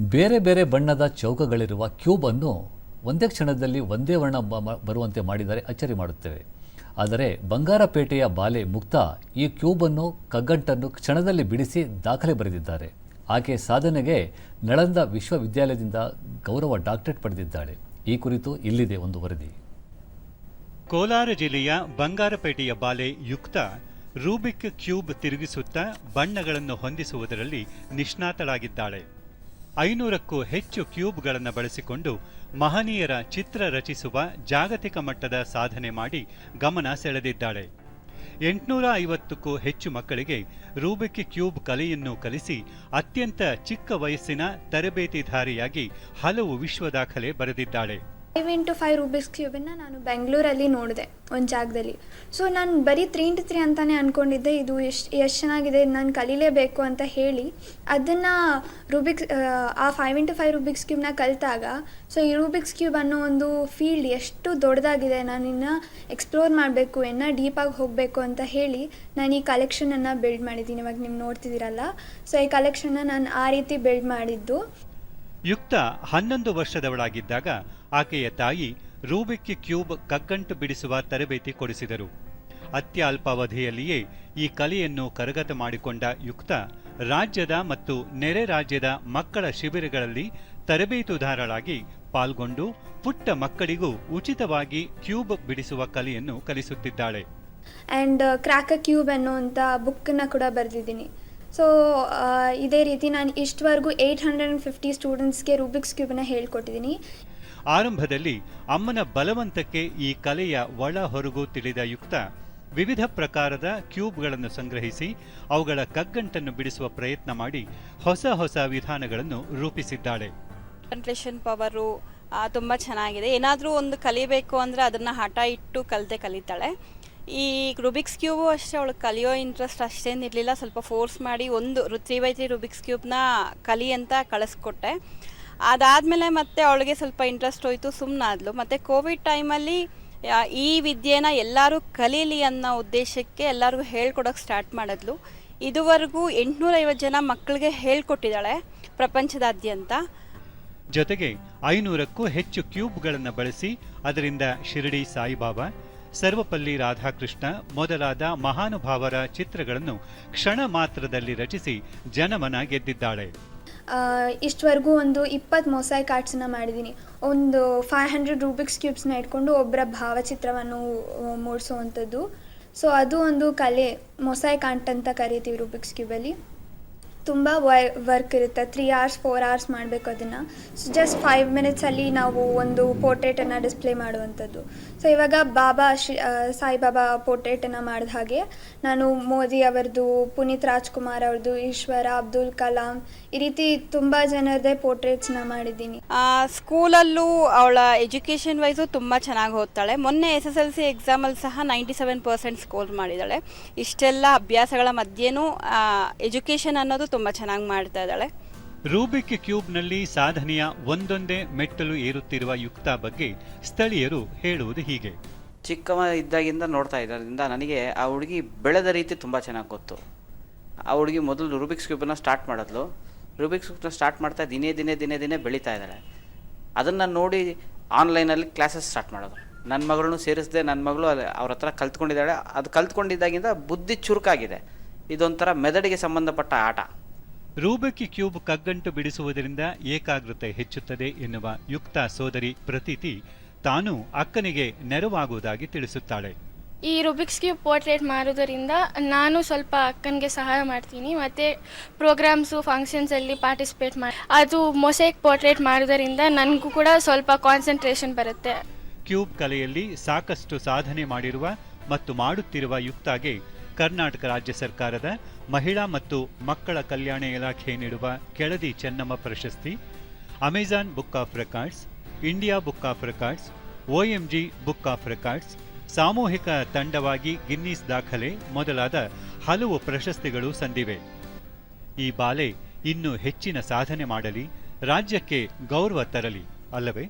ಬೇರೆ ಬೇರೆ ಬಣ್ಣದ ಚೌಕಗಳಿರುವ ಕ್ಯೂಬ್ ಅನ್ನು ಒಂದೇ ಕ್ಷಣದಲ್ಲಿ ಒಂದೇ ವರ್ಣ ಬರುವಂತೆ ಮಾಡಿದರೆ ಅಚ್ಚರಿ ಮಾಡುತ್ತೇವೆ. ಆದರೆ ಬಂಗಾರಪೇಟೆಯ ಬಾಲೆ ಮುಕ್ತ ಈ ಕ್ಯೂಬ್ ಅನ್ನು ಕಗ್ಗಂಟನ್ನು ಕ್ಷಣದಲ್ಲಿ ಬಿಡಿಸಿ ದಾಖಲೆ ಬರೆದಿದ್ದಾರೆ. ಆಕೆ ಸಾಧನೆಗೆ ನಳಂದ ವಿಶ್ವವಿದ್ಯಾಲಯದಿಂದ ಗೌರವ ಡಾಕ್ಟರೇಟ್ ಪಡೆದಿದ್ದಾಳೆ. ಈ ಕುರಿತು ಇಲ್ಲಿದೆ ಒಂದು ವರದಿ. ಕೋಲಾರ ಜಿಲ್ಲೆಯ ಬಂಗಾರಪೇಟೆಯ ಬಾಲೆ ಯುಕ್ತ ರೂಬಿಕ್ ಕ್ಯೂಬ್ ತಿರುಗಿಸುತ್ತಾ ಬಣ್ಣಗಳನ್ನು ಹೊಂದಿಸುವುದರಲ್ಲಿ ನಿಷ್ಣಾತಳಾಗಿದ್ದಾಳೆ. ಐನೂರಕ್ಕೂ ಹೆಚ್ಚು ಕ್ಯೂಬ್ಗಳನ್ನು ಬಳಸಿಕೊಂಡು ಮಹನೀಯರ ಚಿತ್ರ ರಚಿಸುವ ಜಾಗತಿಕ ಮಟ್ಟದ ಸಾಧನೆ ಮಾಡಿ ಗಮನ ಸೆಳೆದಿದ್ದಾಳೆ. ಎಂಟುನೂರ ಐವತ್ತಕ್ಕೂ ಹೆಚ್ಚು ಮಕ್ಕಳಿಗೆ ರೂಬಿಕ್ ಕ್ಯೂಬ್ ಕಲೆಯನ್ನು ಕಲಿಸಿ ಅತ್ಯಂತ ಚಿಕ್ಕ ವಯಸ್ಸಿನ ತರಬೇತಿಧಾರಿಯಾಗಿ ಹಲವು ವಿಶ್ವ ದಾಖಲೆ ಬರೆದಿದ್ದಾಳೆ. ಫೈವ್ ಇಂಟು ಫೈವ್ ರೂಬಿಕ್ಸ್ ಕ್ಯೂಬನ್ನು ನಾನು ಬೆಂಗಳೂರಲ್ಲಿ ನೋಡಿದೆ ಒಂದು ಜಾಗದಲ್ಲಿ. ಸೊ ನಾನು ಬರೀ ತ್ರೀ ಇಂಟು ತ್ರೀ ಅಂತಲೇ ಅಂದ್ಕೊಂಡಿದ್ದೆ ಇದು ಎಷ್ಟು ಎಷ್ಟು ಚೆನ್ನಾಗಿದೆ, ನಾನು ಕಲೀಲೇಬೇಕು ಅಂತ ಹೇಳಿ ಅದನ್ನು ರೂಬಿಕ್ಸ್ ಆ ಫೈವ್ ಇಂಟು ಫೈವ್ ರೂಬಿಕ್ಸ್ ಕ್ಯೂಬ್ನ ಕಲಿತಾಗ ಸೊ ಈ ರೂಬಿಕ್ಸ್ ಕ್ಯೂಬ್ ಅನ್ನೋ ಒಂದು ಫೀಲ್ಡ್ ಎಷ್ಟು ದೊಡ್ಡದಾಗಿದೆ ನಾನು ಇನ್ನು ಎಕ್ಸ್ಪ್ಲೋರ್ ಮಾಡಬೇಕು, ಇನ್ನೂ ಡೀಪಾಗಿ ಹೋಗಬೇಕು ಅಂತ ಹೇಳಿ ನಾನು ಈ ಕಲೆಕ್ಷನನ್ನು ಬಿಲ್ಡ್ ಮಾಡಿದ್ದೀನಿ. ಇವಾಗ ನೀವು ನೋಡ್ತಿದ್ದೀರಲ್ಲ? ಸೊ ಈ ಕಲೆಕ್ಷನ್ನ ನಾನು ಆ ರೀತಿ ಬಿಲ್ಡ್ ಮಾಡಿದ್ದು. ಯುಕ್ತ ಹನ್ನೊಂದು ವರ್ಷದವಳಾಗಿದ್ದಾಗ ಆಕೆಯ ತಾಯಿ ರೂಬಿಕ್ ಕ್ಯೂಬ್ ಕಗ್ಗಂಟು ಬಿಡಿಸುವ ತರಬೇತಿ ಕೊಡಿಸಿದರು. ಅತ್ಯಲ್ಪಾವಧಿಯಲ್ಲಿಯೇ ಈ ಕಲೆಯನ್ನು ಕರಗತ ಮಾಡಿಕೊಂಡ ಯುಕ್ತ ರಾಜ್ಯದ ಮತ್ತು ನೆರೆ ರಾಜ್ಯದ ಮಕ್ಕಳ ಶಿಬಿರಗಳಲ್ಲಿ ತರಬೇತುದಾರಳಾಗಿ ಪಾಲ್ಗೊಂಡು ಪುಟ್ಟ ಮಕ್ಕಳಿಗೂ ಉಚಿತವಾಗಿ ಕ್ಯೂಬ್ ಬಿಡಿಸುವ ಕಲೆಯನ್ನು ಕಲಿಸುತ್ತಿದ್ದಾಳೆ. ಅಂಡ್ ಕ್ರಾಕ ಕ್ಯೂಬ್ ಅನ್ನುವಂಥ ಬುಕ್ಕನ್ನು ಕೂಡ ಬರೆದಿದ್ದೀನಿ. ಸೊ ಇದೇ ರೀತಿ ನಾನು ಇಷ್ಟವರೆಗೂ ಏಯ್ಟ್ ಹಂಡ್ರೆಡ್ ಆ್ಯಂಡ್ ಫಿಫ್ಟಿ ಸ್ಟೂಡೆಂಟ್ಸ್ಗೆ ರೂಬಿಕ್ಸ್ ಕ್ಯೂಬ್ನ ಹೇಳ್ಕೊಟ್ಟಿದ್ದೀನಿ ಆರಂಭದಲ್ಲಿ ಅಮ್ಮನ ಬಲವಂತಕ್ಕೆ ಈ ಕಲೆಯ ಒಳ ಹೊರಗು ತಿಳಿದ ಯುಕ್ತ ವಿವಿಧ ಪ್ರಕಾರದ ಕ್ಯೂಬ್ಗಳನ್ನು ಸಂಗ್ರಹಿಸಿ ಅವುಗಳ ಕಗ್ಗಂಟನ್ನು ಬಿಡಿಸುವ ಪ್ರಯತ್ನ ಮಾಡಿ ಹೊಸ ಹೊಸ ವಿಧಾನಗಳನ್ನು ರೂಪಿಸಿದ್ದಾಳೆ. ಕಾನ್ಸಂಟ್ರೇಷನ್ ಪವರು ತುಂಬ ಚೆನ್ನಾಗಿದೆ. ಏನಾದರೂ ಒಂದು ಕಲಿಬೇಕು ಅಂದರೆ ಅದನ್ನು ಹಠ ಇಟ್ಟು ಕಲಿತೆ ಕಲಿತಾಳೆ. ಈ ರುಬಿಕ್ಸ್ ಕ್ಯೂಬು ಅಷ್ಟೇ ಅವಳಿಗೆ ಕಲಿಯೋ ಇಂಟ್ರೆಸ್ಟ್ ಅಷ್ಟೇನು ಇರಲಿಲ್ಲ. ಸ್ವಲ್ಪ ಫೋರ್ಸ್ ಮಾಡಿ ಒಂದು ತ್ರೀ ಬೈ ತ್ರೀ ರುಬಿಕ್ಸ್ ಕ್ಯೂಬ್ನ ಕಲಿ ಅಂತ ಕಳಿಸ್ಕೊಟ್ಟೆ. ಅದಾದಮೇಲೆ ಮತ್ತೆ ಅವಳಿಗೆ ಸ್ವಲ್ಪ ಇಂಟ್ರೆಸ್ಟ್ ಹೋಯಿತು ಸುಮ್ಮನಾದ್ಲು ಮತ್ತು ಕೋವಿಡ್ ಟೈಮಲ್ಲಿ ಈ ವಿದ್ಯೆನ ಎಲ್ಲರೂ ಕಲೀಲಿ ಅನ್ನೋ ಉದ್ದೇಶಕ್ಕೆ ಎಲ್ಲರಿಗೂ ಹೇಳ್ಕೊಡೋಕೆ ಸ್ಟಾರ್ಟ್ ಮಾಡಿದ್ಲು. ಇದುವರೆಗೂ ಎಂಟುನೂರೈವತ್ತು ಜನ ಮಕ್ಕಳಿಗೆ ಹೇಳ್ಕೊಟ್ಟಿದ್ದಾಳೆ ಪ್ರಪಂಚದಾದ್ಯಂತ. ಜೊತೆಗೆ ಐನೂರಕ್ಕೂ ಹೆಚ್ಚು ಕ್ಯೂಬ್ಗಳನ್ನು ಬಳಸಿ, ಅದರಿಂದ ಶಿರಡಿ ಸಾಯಿಬಾಬಾ ಸರ್ವಪಲ್ಲಿ ರಾಧಾಕೃಷ್ಣ ಮೊದಲಾದ ಮಹಾನುಭಾವರ ಚಿತ್ರಗಳನ್ನು ಕ್ಷಣ ಮಾತ್ರದಲ್ಲಿ ರಚಿಸಿ ಜನಮನ ಗೆದ್ದಿದ್ದಾಳೆ. ಇಷ್ಟವರೆಗೂ ಒಂದು ಇಪ್ಪತ್ತು ಮೊಸೈಕ್ ಆರ್ಟ್ಸನ್ನ ಮಾಡಿದ್ದೀನಿ. ಒಂದು ಫೈವ್ ಹಂಡ್ರೆಡ್ ರೂಬಿಕ್ಸ್ ಕ್ಯೂಬ್ಸ್ನ ಇಟ್ಕೊಂಡು ಒಬ್ಬರ ಭಾವಚಿತ್ರವನ್ನು ಮೂಡಿಸುವಂಥದ್ದು. ಸೊ ಅದು ಒಂದು ಕಲೆ. ಮೊಸೈಕ್ ಕಾಂಟ್ ಅಂತ ಕರಿತೀವಿ ರೂಬಿಕ್ಸ್ ಕ್ಯೂಬಲ್ಲಿ ತುಂಬ ವರ್ಕ್ ಇರುತ್ತೆ. ತ್ರೀ ಅವರ್ಸ್ ಫೋರ್ ಅವರ್ಸ್ ಮಾಡಬೇಕು ಅದನ್ನು. ಸೊ ಜಸ್ಟ್ ಫೈವ್ ಮಿನಿಟ್ಸಲ್ಲಿ ನಾವು ಒಂದು ಪೋರ್ಟ್ರೇಟನ್ನು ಡಿಸ್ಪ್ಲೇ ಮಾಡುವಂಥದ್ದು. ಸೊ ಇವಾಗ ಬಾಬಾ ಶ್ರೀ ಸಾಯಿಬಾಬಾ ಪೋರ್ಟ್ರೇಟನ್ನು ಮಾಡಿದ ಹಾಗೆ ನಾನು ಮೋದಿ ಅವರದು, ಪುನೀತ್ ರಾಜ್ಕುಮಾರ್ ಅವ್ರದ್ದು, ಈಶ್ವರ, ಅಬ್ದುಲ್ ಕಲಾಂ ಈ ರೀತಿ ತುಂಬ ಜನರದೇ ಪೋರ್ಟ್ರೇಟ್ಸ್ನ ಮಾಡಿದ್ದೀನಿ. ಸ್ಕೂಲಲ್ಲೂ ಅವಳ ಎಜುಕೇಷನ್ ವೈಸು ತುಂಬ ಚೆನ್ನಾಗಿ ಓದ್ತಾಳೆ. ಮೊನ್ನೆ ಎಸ್ ಎಸ್ ಎಲ್ ಸಿ ಎಕ್ಸಾಮಲ್ಲಿ ಸಹ ನೈಂಟಿ ಸೆವೆನ್ ಪರ್ಸೆಂಟ್ ಸ್ಕೋರ್ ಮಾಡಿದ್ದಾಳೆ. ಇಷ್ಟೆಲ್ಲ ಅಭ್ಯಾಸಗಳ ಮಧ್ಯೆನೂ ಎಜುಕೇಷನ್ ಅನ್ನೋದು ತುಂಬ ಚೆನ್ನಾಗಿ ಮಾಡ್ತಾ ಇದ್ದಾಳೆ. ರೂಬಿಕ್ ಕ್ಯೂಬ್ನಲ್ಲಿ ಸಾಧನೆಯ ಒಂದೊಂದೇ ಮೆಟ್ಟಲು ಏರುತ್ತಿರುವ ಯುಕ್ತ ಬಗ್ಗೆ ಸ್ಥಳೀಯರು ಹೇಳುವುದು ಹೀಗೆ. ಚಿಕ್ಕವ ಇದ್ದಾಗಿಂದ ನೋಡ್ತಾ ಇದ್ದರಿಂದ ನನಗೆ ಆ ಹುಡುಗಿ ಬೆಳೆದ ರೀತಿ ತುಂಬ ಚೆನ್ನಾಗಿ ಗೊತ್ತು. ಆ ಹುಡುಗಿ ಮೊದಲು ರೂಬಿಕ್ಸ್ ಕ್ಯೂಬನ್ನು ಸ್ಟಾರ್ಟ್ ಮಾಡಿದ್ಲು. ರೂಬಿಕ್ಸ್ ಕ್ಯೂಬ್ನ ಸ್ಟಾರ್ಟ್ ಮಾಡ್ತಾ ದಿನೇ ದಿನೇ ದಿನೇ ದಿನೇ ಬೆಳೀತಾ ಇದ್ದಾಳೆ. ಅದನ್ನು ನೋಡಿ ಆನ್ಲೈನಲ್ಲಿ ಕ್ಲಾಸಸ್ ಸ್ಟಾರ್ಟ್ ಮಾಡೋದು. ನನ್ನ ಮಗಳನ್ನೂ ಸೇರಿಸಿದೆ ನನ್ನ ಮಗಳು ಅಲ್ಲಿ ಅವ್ರ ಹತ್ರ ಕಲ್ತ್ಕೊಂಡಿದ್ದಾಳೆ. ಅದು ಕಲ್ತ್ಕೊಂಡಿದ್ದಾಗಿಂದ ಬುದ್ಧಿ ಚುರುಕಾಗಿದೆ. ಇದೊಂಥರ ಮೆದಡಿಗೆ ಸಂಬಂಧಪಟ್ಟ ಆಟ. ರೂಬಿಕ್ ಕ್ಯೂಬ್ ಕಗ್ಗಂಟು ಬಿಡಿಸುವುದರಿಂದ ಏಕಾಗ್ರತೆ ಹೆಚ್ಚುತ್ತದೆ ಎನ್ನುವ ಯುಕ್ತ ಸೋದರಿ ಪ್ರತೀತಿ ತಾನು ಅಕ್ಕನಿಗೆ ನೆರವಾಗುವುದಾಗಿ ತಿಳಿಸುತ್ತಾಳೆ. ಈ ರೂಬಿಕ್ಸ್ ಕ್ಯೂಬ್ ಪೋರ್ಟ್ರೇಟ್ ಮಾಡೋದರಿಂದ ನಾನು ಸ್ವಲ್ಪ ಅಕ್ಕನಿಗೆ ಸಹಾಯ ಮಾಡ್ತೀನಿ ಮತ್ತು ಪ್ರೋಗ್ರಾಮ್ಸು ಫಂಕ್ಷನ್ಸಲ್ಲಿ ಪಾರ್ಟಿಸಿಪೇಟ್ ಮಾಡಿ ಅದು ಮೊಸೈಕ್ ಪೋರ್ಟ್ರೇಟ್ ಮಾಡೋದರಿಂದ ನನಗೂ ಕೂಡ ಸ್ವಲ್ಪ ಕಾನ್ಸಂಟ್ರೇಷನ್ ಬರುತ್ತೆ. ಕ್ಯೂಬ್ ಕಲೆಯಲ್ಲಿ ಸಾಕಷ್ಟು ಸಾಧನೆ ಮಾಡಿರುವ ಮತ್ತು ಮಾಡುತ್ತಿರುವ ಯುಕ್ತಾಗೆ ಕರ್ನಾಟಕ ರಾಜ್ಯ ಸರ್ಕಾರದ ಮಹಿಳಾ ಮತ್ತು ಮಕ್ಕಳ ಕಲ್ಯಾಣ ಇಲಾಖೆ ನೀಡುವ ಕೆಳದಿ ಚೆನ್ನಮ್ಮ ಪ್ರಶಸ್ತಿ, Amazon book of records, India book of records OMG book of records, ಸಾಮೂಹಿಕ ತಂಡವಾಗಿ ಗಿನ್ನೀಸ್ ದಾಖಲೆ ಮೊದಲಾದ ಹಲವು ಪ್ರಶಸ್ತಿಗಳು ಸಂದಿವೆ. ಈ ಬಾಲೆ ಇನ್ನೂ ಹೆಚ್ಚಿನ ಸಾಧನೆ ಮಾಡಲಿ, ರಾಜ್ಯಕ್ಕೆ ಗೌರವ ತರಲಿ, ಅಲ್ಲವೇ?